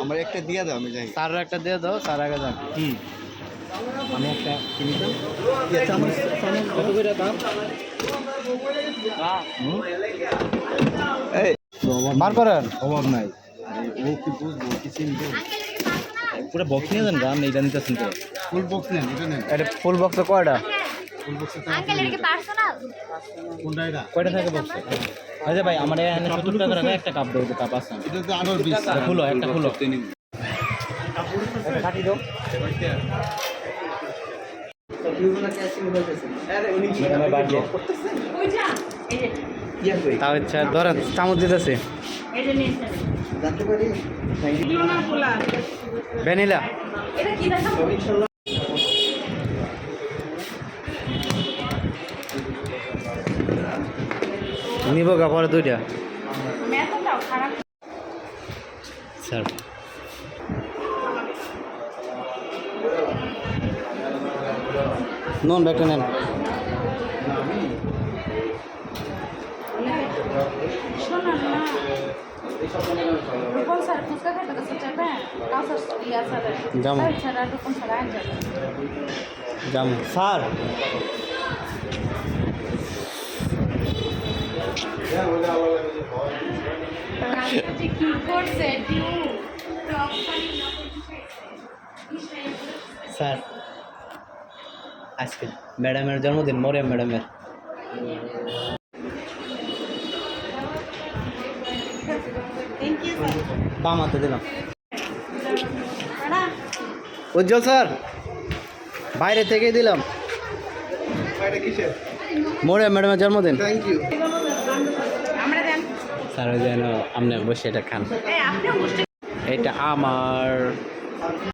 আমার একটা দিয়ে দাও আমি যাই। স্যার একটা দিয়ে দাও স্যার আগে যান। হুম। আমি একটা কিনি তো কত করে দাম? এই বার করেন। অভাব নাই। ও কি বুঝব কি চিনবো? পুরো বক্স নিয়ে যান গান এইটা নিতেছেন তো। ফুল বক্স নেন এটা নেন। এটা ফুল বক্সে কয়টা? আঙ্কেল এটা কি পার্সোনাল কোনটা এটা কয়টা থাকে বক্সে? আচ্ছা ভাই আমার এখানে সত্তর টাকা রাখা একটা কাপ দাও কাপ আছে। এটা তো আরও বিশ। এটা খুলো একটা খুলো। কাটি দাও তা হচ্ছে ধরেন চামচ দিতেছে। ভ্যানিলা এটা কি দেখাবো নিব পরে দুইটা। স্যার। নন ব্যাগটা নেন। শোনো স্যার। স্যার, আজকে ম্যাডামের জন্মদিন, মরিয়াম ম্যাডামের। থ্যাংক ইউ বাম হাতে দিলাম। উজ্জ্বল স্যার, বাইরে থেকে দিলাম। মরিয়াম ম্যাডামের জন্মদিন। থ্যাংক ইউ স্যার যেন আপনি বসে এটা খান। এটা আমার